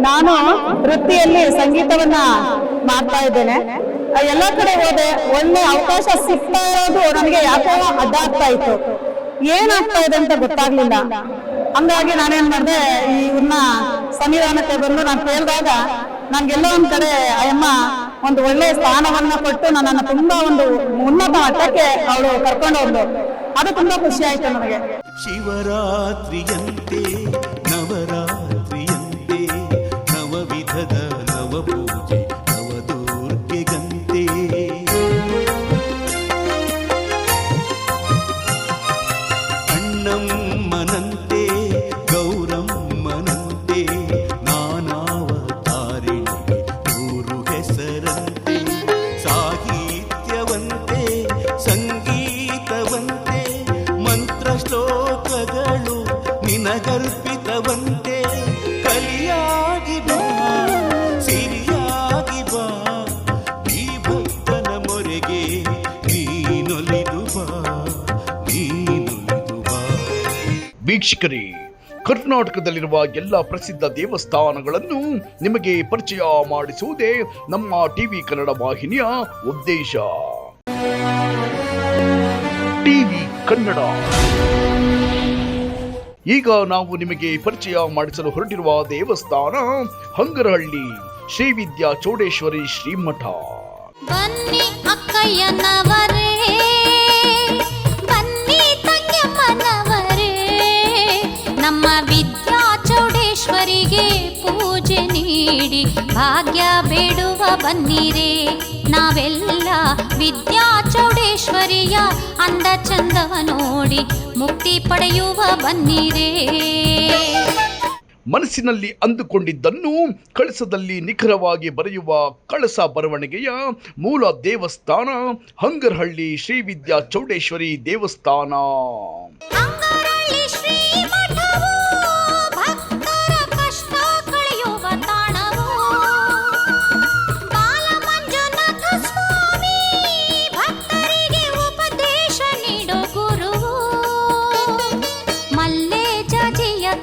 ನಾನು ವೃತ್ತಿಯಲ್ಲಿ ಸಂಗೀತವನ್ನ ಮಾಡ್ತಾ ಇದ್ದೇನೆ. ಎಲ್ಲ ಕಡೆ ಹೋದೆ ಒಳ್ಳೆ ಅವಕಾಶ ಸಿಗ್ತಾ ಇರೋದು ನನಗೆ ಯಾಕೋ ಅಡ್ಡ ಆಗ್ತಾ ಇತ್ತು. ಏನಾಗ್ತಾ ಇದೆ ಅಂತ ಗೊತ್ತಾಗ್ಲಿಲ್ಲ. ಹಂಗಾಗಿ ನಾನೇನ್ ಮಾಡಿದೆ ಇವ್ರನ್ನ ಸಂವಿಧಾನಕ್ಕೆ ಬಂದು ನಾನು ಕೇಳಿದಾಗ ನನ್ಗೆಲ್ಲ ಒಂದ್ ಕಡೆ ಅಯ್ಯಮ್ಮ ಒಂದು ಒಳ್ಳೆ ಸ್ಥಾನವನ್ನ ಕೊಟ್ಟು ನನ್ನನ್ನು ತುಂಬಾ ಒಂದು ಉನ್ನತ ಮಟ್ಟಕ್ಕೆ ಅವಳು ಕರ್ಕೊಂಡು ಹೋದ್ಲು. ಅದು ತುಂಬಾ ಖುಷಿ ಆಯ್ತು ನನಗೆ. ಶಿವರಾತ್ರಿಯಂತೆ ವೀಕ್ಷಕರೇ, ಕರ್ನಾಟಕದಲ್ಲಿರುವ ಎಲ್ಲ ಪ್ರಸಿದ್ಧ ದೇವಸ್ಥಾನಗಳನ್ನು ನಿಮಗೆ ಪರಿಚಯ ಮಾಡಿಸುವುದೇ ನಮ್ಮ ಟಿವಿ ಕನ್ನಡ ವಾಹಿನಿಯ ಉದ್ದೇಶ. ಟಿವಿ ಕನ್ನಡ. ಈಗ ನಾವು ನಿಮಗೆ ಪರಿಚಯ ಮಾಡಿಸಲು ಹೊರಟಿರುವ ದೇವಸ್ಥಾನ ಹಂಗರಹಳ್ಳಿ, ಶ್ರೀ ವಿದ್ಯಾ ಚೌಡೇಶ್ವರಿ ಶ್ರೀಮಠ. ಬನ್ನಿ ಅಕ್ಕಯ್ಯನವರೇ. ವಿದ್ಯಾ ಚೌಡೇಶ್ವರಿಗೆ ಪೂಜೆ ನೀಡಿ ಭಾಗ್ಯ ಬೇಡುವ ಬನ್ನಿರೆ. ನಾವೆಲ್ಲ ವಿದ್ಯಾ ಚೌಡೇಶ್ವರಿಯ ಅಂದ ಚಂದವ ನೋಡಿ ಮುಕ್ತಿ ಪಡೆಯುವ ಬನ್ನಿರೇ. ಮನಸ್ಸಿನಲ್ಲಿ ಅಂದುಕೊಂಡಿದ್ದನ್ನು ಕಳಸದಲ್ಲಿ ನಿಖರವಾಗಿ ಬರೆಯುವ ಕಳಸ ಬರವಣಿಗೆಯ ಮೂಲ ದೇವಸ್ಥಾನ ಹಂಗರಹಳ್ಳಿ ಶ್ರೀ ವಿದ್ಯಾ ಚೌಡೇಶ್ವರಿ ದೇವಸ್ಥಾನ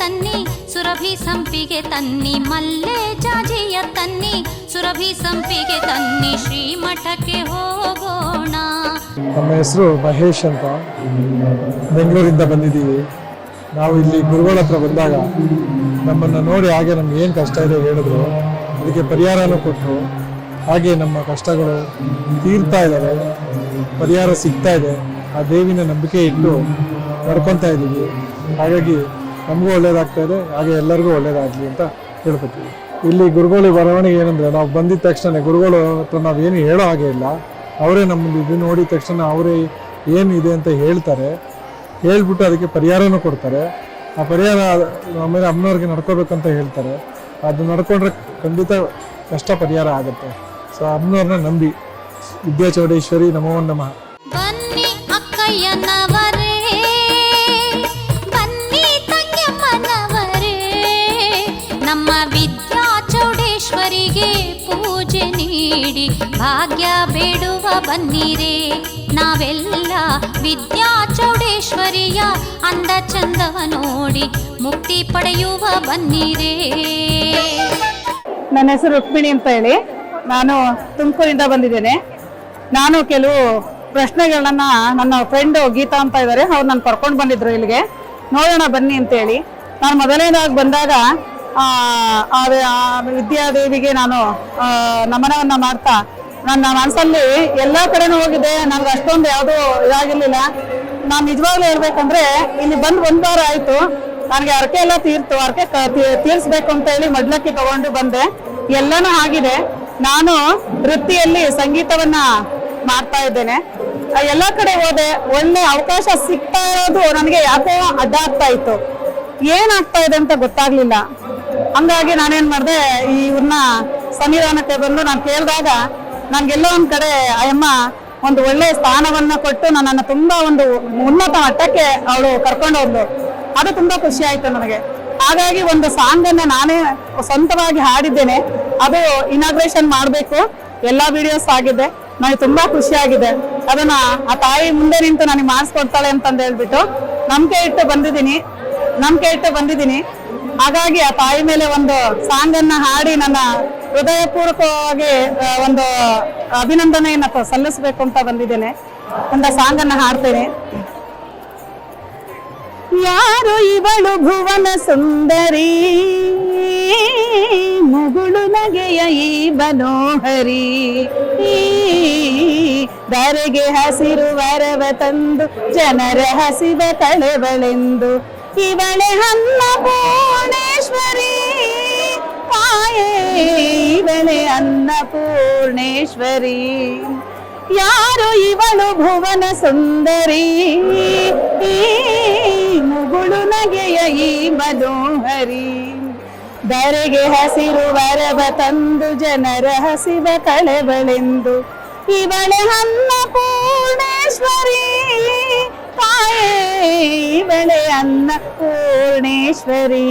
ತನ್ನಿ, ಸುರಭಿ ಸಂಪಿಗೆ ತನ್ನಿ, ಮಲ್ಲೆ ಜಾಜಿಯ ತನ್ನಿ, ಸುರಭಿ ಸಂಪಿಗೆ ತನ್ನಿ, ಶ್ರೀಮಠಕ್ಕೆ ಹೋಗೋಣ. ನಮ್ಮ ಹೆಸರು ಮಹೇಶ್ ಅಂತ. ಬೆಂಗಳೂರಿಂದ ಬಂದಿದ್ದೀವಿ. ನಾವು ಇಲ್ಲಿ ಗುರುಗಳ ಹತ್ರ ಬಂದಾಗ ನಮ್ಮನ್ನು ನೋಡಿ ಹಾಗೆ ನಮ್ಗೆ ಏನು ಕಷ್ಟ ಇದೆ ಹೇಳಿದ್ರು. ಅದಕ್ಕೆ ಪರಿಹಾರನೂ ಕೊಟ್ಟರು ಹಾಗೆ ನಮ್ಮ ಕಷ್ಟಗಳು ತೀರ್ತಾ ಇದ್ದಾವೆ ಪರಿಹಾರ ಸಿಗ್ತಾ ಇದೆ. ಆ ದೇವಿನ ನಂಬಿಕೆ ಇಟ್ಟು ನಡ್ಕೊತಾ ಇದ್ದೀವಿ ಹಾಗಾಗಿ ನಮಗೂ ಒಳ್ಳೇದಾಗ್ತಾ ಇದೆ, ಹಾಗೆ ಎಲ್ಲರಿಗೂ ಒಳ್ಳೇದಾಗಲಿ ಅಂತ ಹೇಳ್ಕೊತೀವಿ. ಇಲ್ಲಿ ಗುರುಗಳು ಬರವಣಿಗೆ ಏನಂದರೆ, ನಾವು ಬಂದಿದ್ದ ತಕ್ಷಣ ಗುರುಗಳು ಹತ್ರ ನಾವೇನು ಹೇಳೋ ಹಾಗೆ ಇಲ್ಲ. ಅವರೇ ನಮ್ಮದು ಇದು ನೋಡಿದ ತಕ್ಷಣ ಅವರೇ ಏನಿದೆ ಅಂತ ಹೇಳ್ತಾರೆ. ಹೇಳ್ಬಿಟ್ಟು ಅದಕ್ಕೆ ಪರಿಹಾರನೂ ಕೊಡ್ತಾರೆ. ಆ ಪರಿಹಾರ ಆಮೇಲೆ ಅಮ್ಮನವ್ರಿಗೆ ನಡ್ಕೋಬೇಕಂತ ಹೇಳ್ತಾರೆ. ಅದು ನಡ್ಕೊಂಡ್ರೆ ಖಂಡಿತ ಕಷ್ಟ ಪರಿಹಾರ ಆಗುತ್ತೆ. ಸೊ ಅಮ್ಮನವ್ರನ್ನ ನಂಬಿ. ವಿದ್ಯಾಚೌಡೇಶ್ವರಿ ನಮೋ ನಮಃ. ನಮ್ಮ ವಿದ್ಯಾ ಚೌಡೇಶ್ವರಿಗೆ ಪೂಜೆ ನೀಡಿ ಭಾಗ್ಯ ಬೇಡುವ ಬನ್ನಿರಿ. ನಾವೆಲ್ಲ ವಿದ್ಯಾ ಚೌಡೇಶ್ವರಿಯ ಅಂದ ಚಂದವ ನೋಡಿ ಮುಕ್ತಿ ಪಡೆಯುವ ಬನ್ನಿರಿ. ನನ್ನ ಹೆಸರು ರುಕ್ಮಿಣಿ ಅಂತ ಹೇಳಿ. ನಾನು ತುಮಕೂರಿಂದ ಬಂದಿದ್ದೇನೆ. ನಾನು ಕೆಲವು ಪ್ರಶ್ನೆಗಳನ್ನ ನನ್ನ ಫ್ರೆಂಡು ಗೀತಾ ಅಂತ ಇದ್ದಾರೆ ಅವ್ರು ನಾನು ಕರ್ಕೊಂಡು ಬಂದಿದ್ರು ಇಲ್ಲಿಗೆ. ನೋಡೋಣ ಬನ್ನಿ ಅಂತೇಳಿ ನಾನು ಮೊದಲನೇದಾಗಿ ಬಂದಾಗ ವಿದ್ಯಾದೇವಿಗೆ ನಾನು ನಮನವನ್ನ ಮಾಡ್ತಾ, ನನ್ನ ಮನಸ್ಸಲ್ಲಿ ಎಲ್ಲ ಕಡೆನೂ ಹೋಗಿದೆ ನನಗೆ ಅಷ್ಟೊಂದು ಯಾವುದೂ ಇದಾಗಿರ್ಲಿಲ್ಲ. ನಾನು ನಿಜವಾಗ್ಲೂ ಹೇಳ್ಬೇಕಂದ್ರೆ, ಇಲ್ಲಿ ಬಂದು ಒಂದು ವಾರ ಆಯ್ತು, ನನಗೆ ಅರಕೆ ಎಲ್ಲ ತೀರ್ತು ಅರಕೆ ತೀರ್ಸ್ಬೇಕು ಅಂತ ಹೇಳಿ ಮಡ್ಲಕ್ಕಿ ತಗೊಂಡು ಬಂದೆ. ಎಲ್ಲನೂ ಆಗಿದೆ. ನಾನು ವೃತ್ತಿಯಲ್ಲಿ ಸಂಗೀತವನ್ನ ಮಾಡ್ತಾ ಇದ್ದೇನೆ. ಎಲ್ಲಾ ಕಡೆ ಹೋದೆ. ಒಳ್ಳೆ ಅವಕಾಶ ಸಿಗ್ತಾ ಇರೋದು ನನಗೆ ಯಾಕೋ ಅಡ್ಡ ಆಗ್ತಾ ಇತ್ತು. ಏನಾಗ್ತಾ ಇದೆ ಅಂತ ಗೊತ್ತಾಗ್ಲಿಲ್ಲ. ಹಂಗಾಗಿ ನಾನೇನ್ ಮಾಡಿದೆ ಇವ್ರನ್ನ ಸಂವಿಧಾನಕ್ಕೆ ಬಂದು ನಾನು ಕೇಳಿದಾಗ ನನ್ಗೆಲ್ಲೋ ಒಂದ್ ಕಡೆ, ಅಯ್ಯಮ್ಮ, ಒಂದು ಒಳ್ಳೆ ಸ್ಥಾನವನ್ನ ಕೊಟ್ಟು ನನ್ನನ್ನು ತುಂಬಾ ಒಂದು ಉನ್ನತ ಮಟ್ಟಕ್ಕೆ ಅವಳು ಕರ್ಕೊಂಡು ಹೋದ್ಲು. ಅದು ತುಂಬಾ ಖುಷಿ ಆಯ್ತು ನನಗೆ. ಹಾಗಾಗಿ ಒಂದು ಸಾಂಗ್ ಅನ್ನ ನಾನೇ ಸ್ವಂತವಾಗಿ ಹಾಡಿದ್ದೇನೆ. ಅದು ಇನಾಗ್ರೇಷನ್ ಮಾಡಬೇಕು. ಎಲ್ಲಾ ವಿಡಿಯೋಸ್ ಆಗಿದೆ ನನಗೆ ತುಂಬಾ ಖುಷಿ ಆಗಿದೆ. ಅದನ್ನ ಆ ತಾಯಿ ಮುಂದೆ ನಿಂತು ನನಗೆ ಮಾಡಿಸ್ಕೊಡ್ತಾಳೆ ಅಂತಂದು ಹೇಳ್ಬಿಟ್ಟು ನಂಬಿಕೆ ಇಟ್ಟು ಬಂದಿದ್ದೀನಿ. ನಂಬಿಕೆ ಇಟ್ಟು ಬಂದಿದ್ದೀನಿ. ಹಾಗಾಗಿ ಆ ತಾಯಿ ಮೇಲೆ ಒಂದು ಸಾಂಗ್ ಅನ್ನ ಹಾಡಿ ನನ್ನ ಹೃದಯಪೂರ್ವಕವಾಗಿ ಒಂದು ಅಭಿನಂದನೆಯನ್ನ ಸಲ್ಲಿಸಬೇಕು ಅಂತ ಬಂದಿದ್ದೇನೆ. ಒಂದು ಸಾಂಗ್ ಅನ್ನ ಹಾಡ್ತೇನೆ. ಯಾರು ಇವಳು ಭುವನ ಸುಂದರಿ, ಮುಗುಳು ನಗೆಯ ಈ ಮನೋಹರಿ ಧರೆಗೆ ಹಸಿರು ವರವ ತಂದು ಜನರ ಹಸಿವ ಕಳೆವಳೆಂದು ಇವಳೆ ಹನ್ನ ಪೂರ್ಣೇಶ್ವರಿ. ತಾಯೇ ಇವಳೆ ಅನ್ನಪೂರ್ಣೇಶ್ವರಿ ಯಾರು ಇವಳು ಭುವನ ಸುಂದರಿ? ಮುಗುಳು ನಗೆಯ ಈ ಮನೋಹರಿ ಧರೆಗೆ ಹಸಿರು ವರವ ತಂದು ಜನರ ಹಸಿವ ಕಳೆಬಳೆಂದು. ಇವಳೆ ಅನ್ನಪೂರ್ಣೇಶ್ವರಿ ಇವಳೆ ಅನ್ನಪೂರ್ಣೇಶ್ವರಿ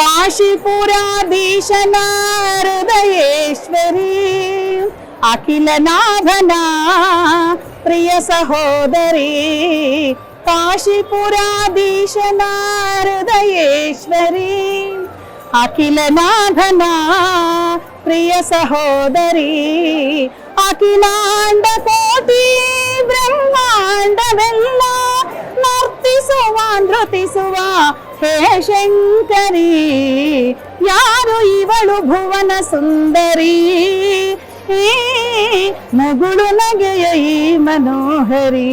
ಕಾಶಿಪುರಾಧೀಶನ ಹೃದಯೇಶ್ವರಿ ಅಖಿಲ ನಾಭನ ಪ್ರಿಯ ಸಹೋದರಿ ಕಾಶಿಪುರಾಧೀಶನ ಹೃದಯೇಶ್ವರಿ ಅಖಿಲ ನಾಭನ ಪ್ರಿಯ ಸಹೋದರಿ ಅಖಿಲಾಂಡ ಕೋಟಿ ಬ್ರಹ್ಮಾಂಡವೆಲ್ಲ ನರ್ತಿಸುವ, ನೃತಿಸುವ. ಹೇ ಶಂಕರಿ, ಯಾರು ಇವಳು ಭುವನ ಸುಂದರಿ? ಮಗುಳು ನಗೆಯ ಈ ಮನೋಹರಿ.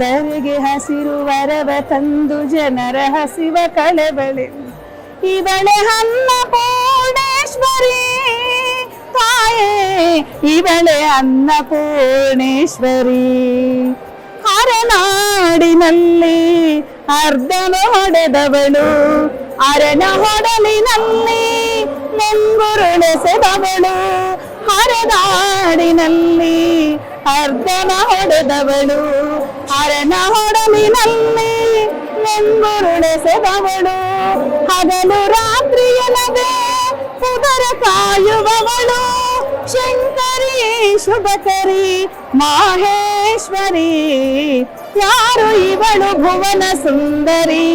ದರಿಗೆ ಹಸಿರು ವರವ ತಂದು ಜನರ ಹಸಿವ ಕಳಬಳಿ ಇವಳೆ ಹನ್ನ ಪೂರ್ಣೇಶ್ವರಿ ತಾಯೇ ಇವಳೆ ಅನ್ನಪೂರ್ಣೇಶ್ವರಿ ಅರನಾಡಿನಲ್ಲಿ ಅರ್ಧನ ಹೊಡೆದವಳು ಅರನ ಹೊಡಲಿನಲ್ಲಿ ನೆಂಗುರುಳೆಸೆದವಳು ಹರನಾಡಿನಲ್ಲಿ ಅರ್ಧನ ಹೊಡೆದವಳು ಅರನ ಹೊಡಲಿನಲ್ಲಿ ನೆಂಗುರುಳೆಸೆದವಳು ಹಗಲು ರಾತ್ರಿಯಲ್ಲದೆ ಉದರ ಕಾಯುವವಳು. ಶಂಕರಿ, ಶುಭಕರಿ, ಮಾಹೇಶ್ವರಿ. ಯಾರು ಇವಳು ಭುವನ ಸುಂದರಿ?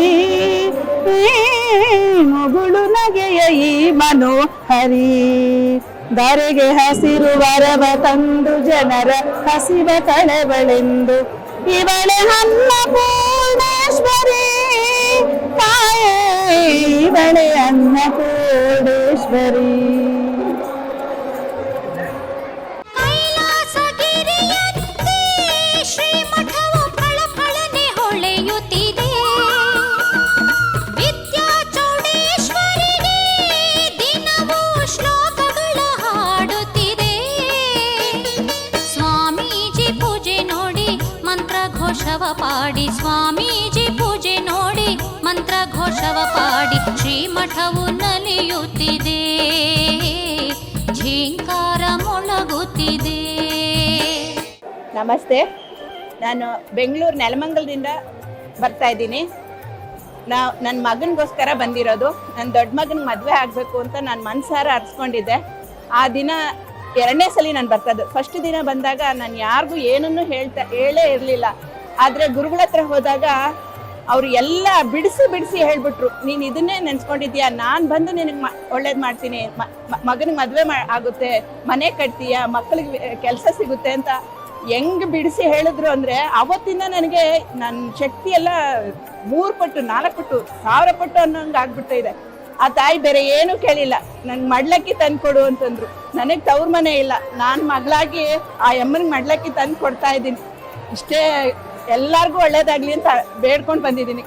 ಮುಗುಳು ನಗೆಯ ಈ ಮನೋಹರಿ. ಧರೆಗೆ ಹಸಿರು ವರವ ತಂದು ಜನರ ಹಸಿವ ಕಳವಳೆಂದು. ಇವಳೆ ಹನ್ನ ಪೂರ್ಣೇಶ್ವರಿ ತಾಯೇ, ಇವಳೆ ಅನ್ನಪೂರ್ಣೇಶ್ವರಿ ಘೋಷವ ಪಾಡಿ. ಸ್ವಾಮೀಜಿ ಪೂಜೆ ನೋಡಿ ಮಂತ್ರ ಘೋಷವ ಪಾಡಿ. ಶ್ರೀಮಠವು ನಲಿಯುತ್ತಿದೆ ಝೇಂಕಾರ ಮೊಳಗುತ್ತಿದೆ. ನಮಸ್ತೆ. ನಾನು ಬೆಂಗಳೂರು ನೆಲಮಂಗಲದಿಂದ ಬರ್ತಾ ಇದ್ದೀನಿ. ನಾವು ನನ್ನ ಮಗನಿಗೋಸ್ಕರ ಬಂದಿರೋದು. ನನ್ನ ದೊಡ್ಡ ಮಗನಿಗೆ ಮದುವೆ ಆಗಬೇಕು ಅಂತ ನಾನು ಮನ್ಸಾರ ಅರ್ಸ್ಕೊಂಡಿದ್ದೆ. ಆ ದಿನ ಎರಡನೇ ಸಲ ನಾನು ಬರ್ತದ್ದು. ಫಸ್ಟ್ ದಿನ ಬಂದಾಗ ನಾನು ಯಾರಿಗೂ ಏನನ್ನೂ ಹೇಳ್ತಾ, ಹೇಳೇ ಇರಲಿಲ್ಲ. ಆದರೆ ಗುರುಗಳ ಹತ್ರ ಹೋದಾಗ ಅವರು ಎಲ್ಲ ಬಿಡಿಸಿ ಬಿಡಿಸಿ ಹೇಳ್ಬಿಟ್ರು, ನೀನು ಇದನ್ನೇ ನೆನ್ಸ್ಕೊಂಡಿದ್ಯಾ? ನಾನು ಬಂದು ನಿನಗೆ ಒಳ್ಳೇದು ಮಾಡ್ತೀನಿ. ಮಗನಿಗೆ ಮದುವೆ ಆಗುತ್ತೆ, ಮನೆ ಕಟ್ತೀಯ ಮಕ್ಕಳಿಗೆ ಕೆಲಸ ಸಿಗುತ್ತೆ ಅಂತ ಹೆಂಗ್ ಬಿಡಿಸಿ ಹೇಳಿದ್ರು ಅಂದ್ರೆ, ಅವತ್ತಿಂದ ನನಗೆ ನನ್ನ ಶಕ್ತಿ ಎಲ್ಲ ಮೂರು ಪಟ್ಟು, ನಾಲ್ಕು ಪಟ್ಟು, ಸಾವಿರ ಪಟ್ಟು ಅನ್ನೋಂಗೆ ಇದೆ. ಆ ತಾಯಿ ಬೇರೆ ಏನು ಕೇಳಿಲ್ಲ. ನನ್ ಮಡ್ಲಕ್ಕಿ ತಂದು ಕೊಡು ಅಂತಂದ್ರು. ನನಗೆ ತವ್ರ ಮನೆ ಇಲ್ಲ. ನಾನು ಮಗಳಾಗಿ ಆ ಅಮ್ಮನಿಗೆ ಮಡ್ಲಕ್ಕಿ ತಂದು ಕೊಡ್ತಾ ಇದ್ದೀನಿ. ಇಷ್ಟೇ ಎಲ್ಲಾರ್ಗೂ ಒಳ್ಳೇದಾಗ್ಲಿ ಅಂತ ಬೇಡ್ಕೊಂಡು ಬಂದಿದ್ದೀನಿ.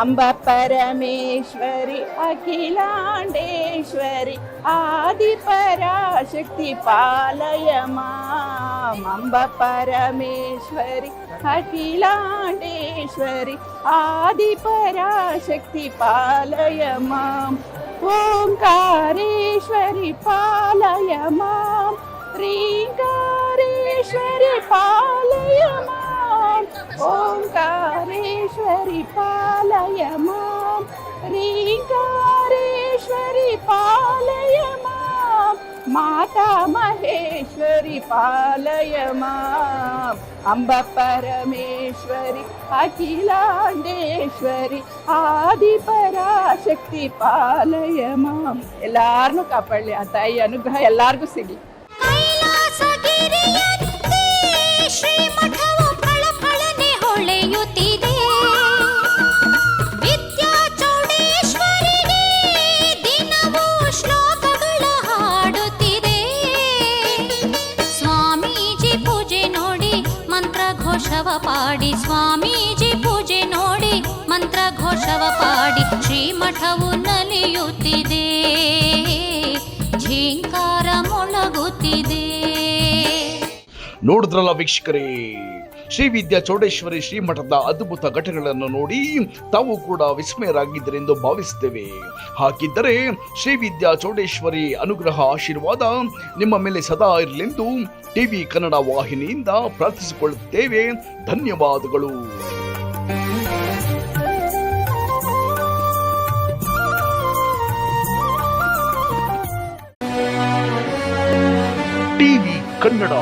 ಅಂಬ ಪರಮೇಶ್ವರಿ ಅಖಿಲಾಂಡೇಶ್ವರಿ ಆದಿ ಪರಾಶಕ್ತಿ ಪಾಲಯ ಮಾಂಬ ಪರಮೇಶ್ವರಿ ಅಖಿಲಾಂಡೇಶ್ವರಿ ಆದಿ ಪರಾಶಕ್ತಿ ಪಾಲಯ ಮಾಂ. ಓಂಕಾರೇಶ್ವರಿ ಪಾಲಯ ಮಾಂ. ಶ್ರೀಂಕಾರೇಶ್ವರಿ ಪಾಲಯ ಮಾಂ. ಓಂಕಾರೇಶ್ವರಿ ಪಾಲಯ ಮಾಂ ಶ್ರೀಂಕಾರೇಶ್ವರಿ ಪಾಲಯ ಮಾಂ ಮಾತಾ ಮಹೇಶ್ವರಿ ಪಾಲಯ ಮಾಂ ಅಂಬ ಪರಮೇಶ್ವರಿ ಅಖಿಲಾಂಡೇಶ್ವರಿ ಆದಿ ಪರಾಶಕ್ತಿ ಪಾಲಯ ಮಾಂ ಎಲ್ಲಾರನ್ನೂ ಕಾಪಾಡಲಿ ಆ ತಾಯಿ ಅನುಗ್ರಹ ಎಲ್ಲಾರ್ಗೂ ಸಿಗಲಿ ಘೋಷವ ಪಾಡಿ ಶ್ರೀಮಠವು ನಲಿಯುತ್ತಿದೆ. ಝೀಂಕಾರ ಮೊಳಗುತ್ತಿದೆ. ನೋಡಿದ್ರಲ್ಲ ವೀಕ್ಷಕರೇ, ಶ್ರೀ ವಿದ್ಯಾ ಚೌಡೇಶ್ವರಿ ಶ್ರೀಮಠದ ಅದ್ಭುತ ಘಟನೆಗಳನ್ನು ನೋಡಿ ತಾವು ಕೂಡ ವಿಸ್ಮಯರಾಗಿದ್ದರೆಂದು ಭಾವಿಸುತ್ತೇವೆ. ಹಾಗಿದ್ದರೆ ಶ್ರೀ ವಿದ್ಯಾ ಚೌಡೇಶ್ವರಿ ಅನುಗ್ರಹ ಆಶೀರ್ವಾದ ನಿಮ್ಮ ಮೇಲೆ ಸದಾ ಇರಲೆಂದು ಟಿವಿ ಕನ್ನಡ ವಾಹಿನಿಯಿಂದ ಪ್ರಾರ್ಥಿಸಿಕೊಳ್ಳುತ್ತೇವೆ. ಧನ್ಯವಾದಗಳು. ಕನ್ನಡ.